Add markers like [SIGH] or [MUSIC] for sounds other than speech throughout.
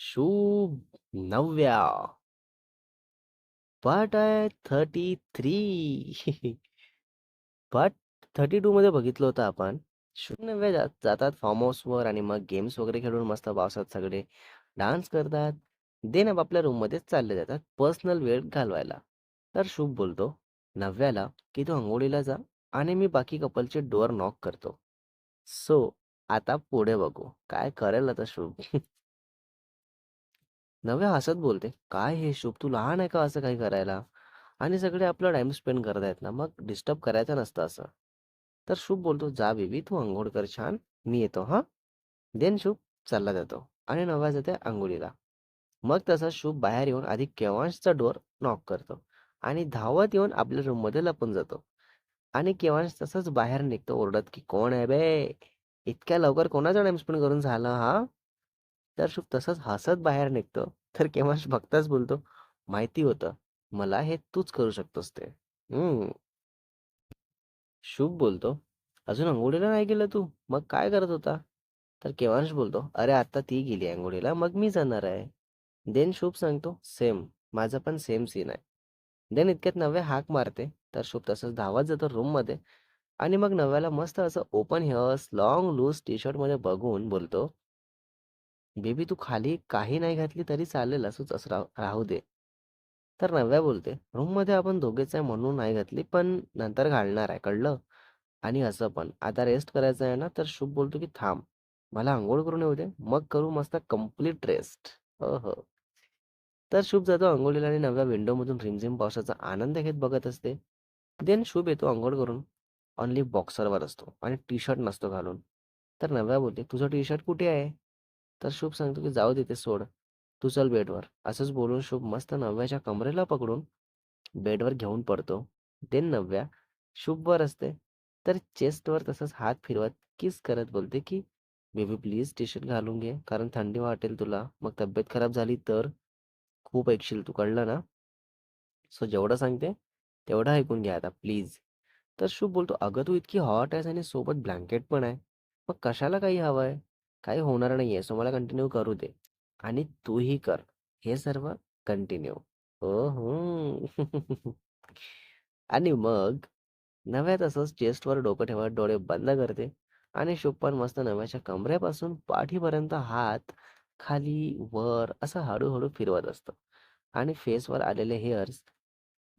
शुभ नवव्या. पार्ट आहे thirty three [LAUGHS] part thirty two मध्ये बघितलं होतं आपण. शुभ नवव्या जा- जातात फार्म हाऊसवर आणि मग गेम्स वगैरे खेळून मस्त पावसात सगळे डान्स करतात. देन आपल्या रूममध्ये चालले जातात पर्सनल वेळ घालवायला. तर शुभ बोलतो नव्याला की तू अंघोळीला जा आणि मी बाकी कपलचे डोअर नॉक करतो. सो आता पुढे बघू काय करेल आता शुभ? [LAUGHS] नव्या हसत बोलते. काय हे शुभ? तू लहान आहे का असं काही करायला? आणि सगळे आपला टाइम स्पेंड करत आहेत ना. मग डिस्टर्ब करायचं नसतं असं. तर शुभ बोलतो जा बेबी तू आंघोळ कर छान. मी येतो हा? देन शुभ चालला जातो आणि नव्या जाते आंघोळीला मग तसा शुभ बाहेर येऊन आधी केव्हांशचा डोअर नॉक करतो आणि धावत येऊन आपल्या रूममध्ये लपून जातो. आणि केव्हांश तसंच बाहेर निघतो ओरडत की कोण आहे बे? इतक्या लवकर कोणाचा टाइम स्पेंड करून झालं हा? तर शुभ तसंच हसत बाहेर निघतो. तर केव्हांश बघताच बोलतो माहिती होतं. मला हे तूच करू शकतोस ते. हम्म. शुभ बोलतो. अजून अंघोळीला नाही गेलं तू? मग काय करत होता? तर केवांश बोलतो अरे आता ती गेली अंघोळीला मग मी जाणार आहे. देन शुभ सांगतो सेम माझा पण सेम सीन आहे. देन इतक्यात नव्या हाक मारते तर शुभ तसंच धावत जातो रूममध्ये आणि मग नव्याला मस्त असं open hairs long loose T शर्टमध्ये बघून बोलतो बेबी तू खाली काही नाही घातली तरी चालेल असंच असं राहू राहू दे. तर नव्या बोलते रूममध्ये आपण दोघेच आहे म्हणून नाही घातली पण नंतर घालणार आहे कळलं? आणि असं पण आता रेस्ट करायचं आहे ना तर शुभ बोलतो की थांब मला आंघोळ करून येऊ दे मग करू मस्त कंप्लीट रेस्ट हो हो. तर शुभ जातो आंघोळीला आणि नव्या विंडो मधून रिमझिम पावसाचा आनंद घेत बघत असते. देन शुभ येतो आंघोळ करून ऑनली बॉक्सरवर असतो आणि टी शर्ट नसतो घालून. तर नव्या बोलते तुझं टी शर्ट कुठे आहे? तर शुभ सांगतो की जाऊ दे ते सोड. तू चल बेडवर. असंच बोलून शुभ मस्त नव्याच्या कमरेला पकडून बेडवर घेऊन पडतो. देन नव्या. शुभवर असते. तर चेस्टवर तसंच हात फिरवत किस करत बोलते की बेबी प्लीज टी शर्ट घालून घे. कारण थंडी वाटेल तुला. मग तब्येत खराब झाली तर खूप ऐकशील तू. कळलं ना? सो जेवढं सांगते तेवढं ऐकून घ्या आता प्लीज. तर शुभ बोलतो अगं तू इतकी हॉट आहेस आणि सोबत ब्लँकेट पण आहे. मग कशाला काही हवं आहे? काही होणार नाही आहे सो मला कंटिन्यू करू दे. आणि तूही कर. हे सर्व कंटिन्यू हो हो आणि मग नव्या तसंच चेस्टवर डोकं ठेवत डोळे बंद करते. आणि शुप्पन पण मस्त नव्याच्या कमरेपासून पाठीपर्यंत हात खाली वर असं हळूहळू फिरवत असतं. आणि फेसवर आलेले हेअर्स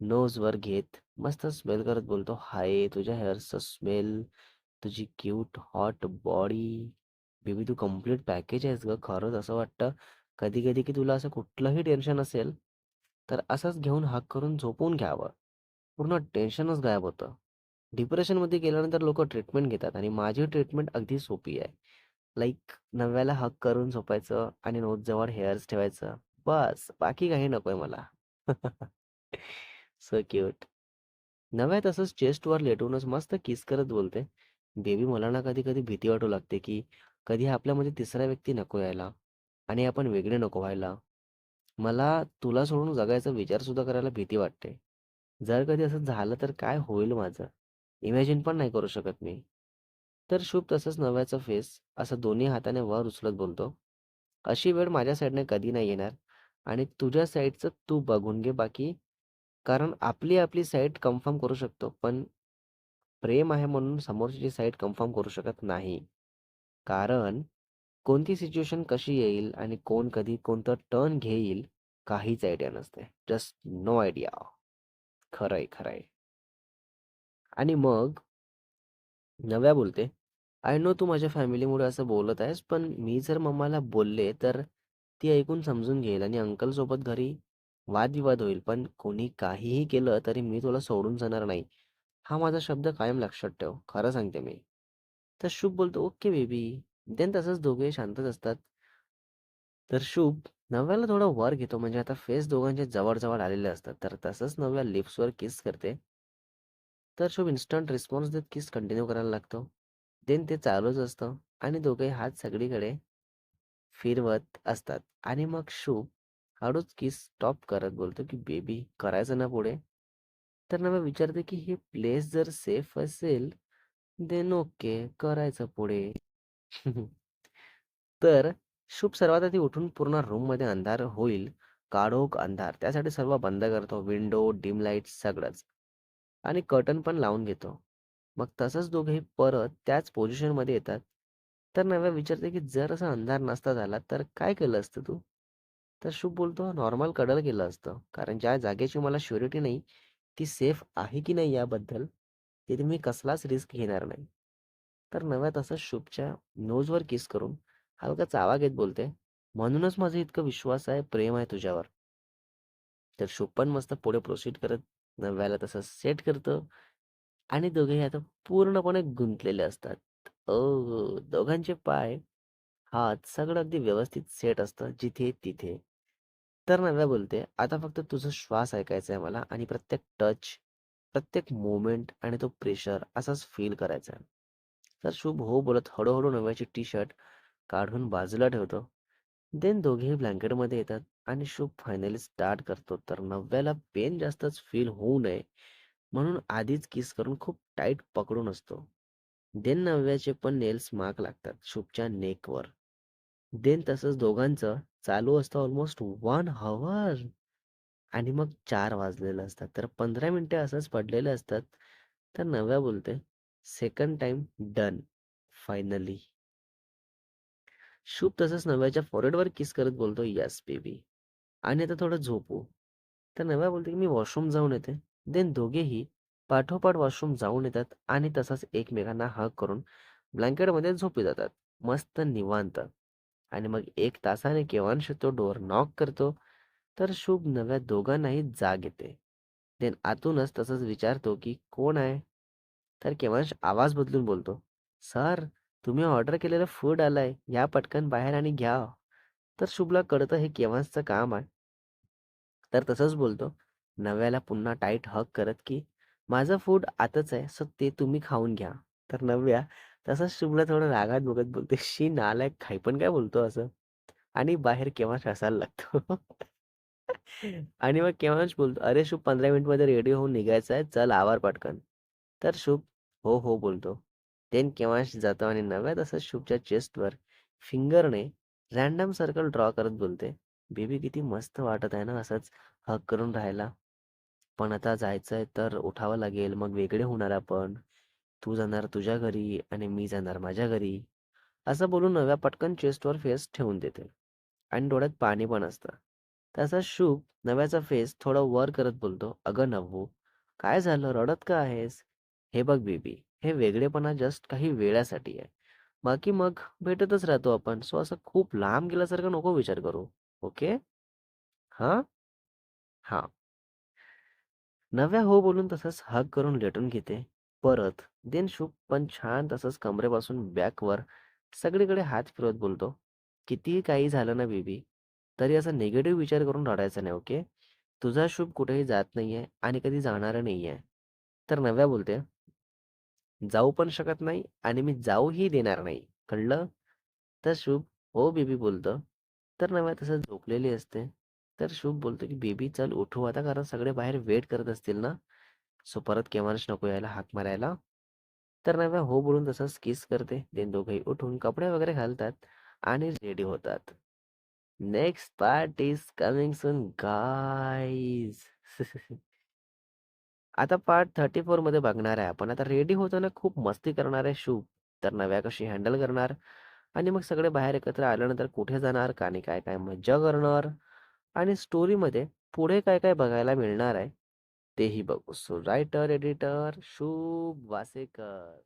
नोजवर घेत मस्त स्मेल करत बोलतो हाय तुझ्या हेअर्सचा स्मेल तुझी क्यूट हॉट बॉडी बेबी तू कंप्लीट पॅकेज आहेस ग. खरंच असं वाटतं कधी कधी की तुला असं कुठलंही टेन्शन असेल तर असंच घेऊन हाक करून झोपून घ्यावं. पूर्ण टेन्शनच गायब होतं. डिप्रेशनमध्ये गेल्यानंतर लोक ट्रीटमेंट घेतात आणि माझी ट्रीटमेंट अगदी सोपी आहे. लाईक नव्याला हक करून झोपायचं आणि नोटजवळ हेअर्स ठेवायचं. बस बाकी काही नकोय मला. [LAUGHS] सो क्यूट नव्या तसंच चेस्टवर लेटूनच मस्त किस करत बोलते. बेबी मला ना कधी कधी भीती वाटू लागते की कधी आपल्यामध्ये म्हणजे तिसरा व्यक्ती नको यायला आणि आपण वेगळे नको व्हायला. मला तुला सोडून जगायचा विचार सुद्धा करायला भीती वाटते. जर कधी असं झालं तर काय होईल माझं? इमॅजिन पण नाही करू शकत मी. तर शुभ तसंच नव्याचा फेस असं दोन्ही हाताने वर उचलत बोलतो. अशी वेळ माझ्या साईडने कधी नाही येणार आणि तुझ्या साईडचं तू बघून घे बाकी. कारण आपली आपली साईड कन्फर्म करू शकतो पण प्रेम आहे म्हणून समोरची साईड कन्फर्म करू शकत नाही. कारण कोणती सिच्युएशन कशी येईल आणि कोण कधी कोणतं टर्न घेईल काहीच आयडिया नसते. Just no idea. खरंय खरंय. आणि मग नव्या बोलते. आय नो तू माझ्या फॅमिलीमुळे असं बोलत आहेस पण मी जर मम्माला बोलले तर ती ऐकून समजून घेईल आणि अंकल सोबत घरी वादविवाद होईल पण कोणी काहीही केलं तरी मी तुला सोडून जाणार नाही. हा माझा शब्द कायम लक्षात ठेव. खरं सांगते मी. तर शुभ बोलतो ओके बेबी देन तसंच दोघे शांतच असतात. तर शुभ नव्याला थोडं वर घेतो म्हणजे आता फेस दोघांच्या जवळजवळ आलेले असतात तर तसंच नव्या लिप्सवर किस करते. तर शुभ इन्स्टंट रिस्पॉन्स देत किस कंटिन्यू करायला लागतो. देन ते चालूच असतं आणि दोघे हात सगळीकडे फिरवत असतात. आणि मग शुभ हळूच किस स्टॉप करत बोलतो की बेबी करायचं ना पुढे? तर नव्या विचारते की हे प्लेस जर सेफ असेल देन ओके करायचं पुढे तर शुभ सर्वात आधी उठून पूर्ण रूममध्ये अंधार होईल, काळोख अंधार. त्यासाठी सर्व बंद करतो. विंडो, डिम लाइट सगळंच आणि कर्टन पण लावून घेतो. मग तसंच दोघे परत त्याच पोझिशनमध्ये येतात. तर नव्या विचारते, की "जर असा अंधार नसता झाला तर काय केलं असतं तू?" तर शुभ बोलतो, "नॉर्मल कडल केलं असतं. कारण ज्या जागेची मला श्युरिटी नाही, ती सेफ आहे की नाही याबद्दल, तिथे मी कसलाच रिस्क घेणार नाही." तर नव्या तसंच शुभच्या नोजवर किस करून हलका चावा घेत बोलते, "म्हणूनच माझा इतका विश्वास आहे, प्रेम आहे तुझ्यावर." तर शुभ पण मस्त पुढे प्रोसीड करत नव्याला तसं सेट करतं आणि दोघेही आता पूर्णपणे गुंतलेले असतात. ओ दोघांचे पाय, हात सगळं अगदी व्यवस्थित सेट असतं जिथे तिथे. तर नव्या बोलते, "आता फक्त तुझा श्वास ऐकायचा आहे मला आणि प्रत्येक टच, प्रत्येक मोमेंट आणि तो प्रेशर असाच फील करायचा आहे." तर शुभ हो बोलत हळूहळू नव्याची टी-शर्ट काढून बाजूला ठेवतो. देन दोघेही ब्लँकेटमध्ये येतात आणि शुभ फायनली स्टार्ट करतो. तर नव्याला पेन जास्तच फील होऊ नये म्हणून आधीच किस करून खूप टाईट पकडून असतो. देन नव्याचे पण नेल्स मार्क लागतात शुभच्या नेकवर. देन तसंच दोघांचं चालू असतं ऑलमोस्ट वन हवर आणि मग 4 वाजलेले असतात. तर 15 मिनिटे असंच पडलेले असतात. तर नव्या बोलते, "सेकंड टाईम डन फायनली." शुभ तसंच नव्याच्या फॉरेडवर किस करत बोलतो, "येस बेबी आणि आता थोडं झोपू." तर नव्या बोलते, की "मी वॉशरूम जाऊन येते." देन दोघेही पाठोपाठ वॉशरूम जाऊन येतात आणि तसंच एकमेकांना हग करून ब्लँकेटमध्ये झोपी जातात. मस्त निवांत. आणि मग 1 तासाने केव्हांश तो डोअर नॉक करतो. तर शुभ नव्या दोघांनाही जाग येते. देन आतूनच तसंच विचारतो, की "कोण आहे?" तर केव्हांश आवाज बदलून बोलतो, "सर, तुम्ही ऑर्डर केलेलं फूड आलंय. या पटकन बाहेर आणि घ्या." तर शुभला कळतं हे केव्हांशचं काम आहे. तर तसंच बोलतो, नव्याला पुन्हा टाईट हक करत, की "माझं फूड आतच आहे, सो ते तुम्ही खाऊन घ्या." तर नव्या तसंच शुभला थोडं रागात बघत बोलते, "शी नालायक, खाई पण काय बोलतो असं?" आणि बाहेर केव्हा हसायला लागतो. आणि मग केव्हाच बोलतो, "अरे शुभ 15 मिनिटमध्ये रेडी होऊन निघायचं आहे, चल आवर पटकन." तर शुभ "हो, हो" बोलतो. देन केव्हांश जातो आणि नव्या तसंच शुभच्या चेस्टवर फिंगरने रॅन्डम सर्कल ड्रॉ करत बोलते, "बेबी किती मस्त वाटत आहे ना असंच हक करून राहायला. पण आता जायचंय तर उठावं लागेल, मग वेगळे होणार आपण. तू जाणार तुझ्या घरी आणि मी जाणार माझ्या घरी." असं बोलून नव्या पटकन चेस्टवर फेस ठेवून देते आणि डोळ्यात पाणी पण असतं. तसाच शुभ नव्याचा फेस थोडा वर करत बोलतो, "अगं नव्वू, काय झालं? रडत का आहेस? हे बघ बेबी, हे वेगळेपणा जस्ट काही वेळासाठी आहे. बाकी मग भेटतच राहतो आपण. सो असं खूप लांब गेल्यासारखं नको विचार करू. ओके? हा हा नव्या हो बोलून तसंच हग करून लेटून घेते. परत देन शुभ पण छान तसंच कमरेपासून बॅकवर सगळीकडे हात फिरवत बोलतो, "कितीही काही झालं ना बेबी, तरी असा निगेटिव्ह विचार करून रडायचा नाही, ओके? तुझा शुभ कुठेही जात नाहीये आणि कधी जाणार नाहीये." तर नव्या बोलते, "जाऊ पण शकत नाही आणि मी जाऊही देणार नाही. कळलं?" तर शुभ, "हो बेबी" बोलतो. तर नव्या तसंच झोपलेली असते. तर शुभ बोलतो, की "बेबी चल उठू आता कारण सगळे बाहेर वेट करत असतील ना." सो परत केव्हाच नको यायला हाक मारायला. तर नव्या हो बोलून तसंच किस करते. देन दोघंही उठून कपडे वगैरे घालतात आणि रेडी होतात. Next part is coming soon, guys. [LAUGHS] आता पार्ट 34 मध्ये बघणार आहे आपण. आता रेडी होताना खूप मस्ती करणार आहे शुभ. तर नव्या कशी हँडल करणार आणि मग सगळे बाहेर एकत्र आल्यानंतर कुठे जाणार, आणि काय-काय मज्जा करणार आणि स्टोरीमध्ये पुढे काय-काय बघायला मिळणार आहे, तेही बघू. सो रायटर, एडिटर शुभ वासेकर.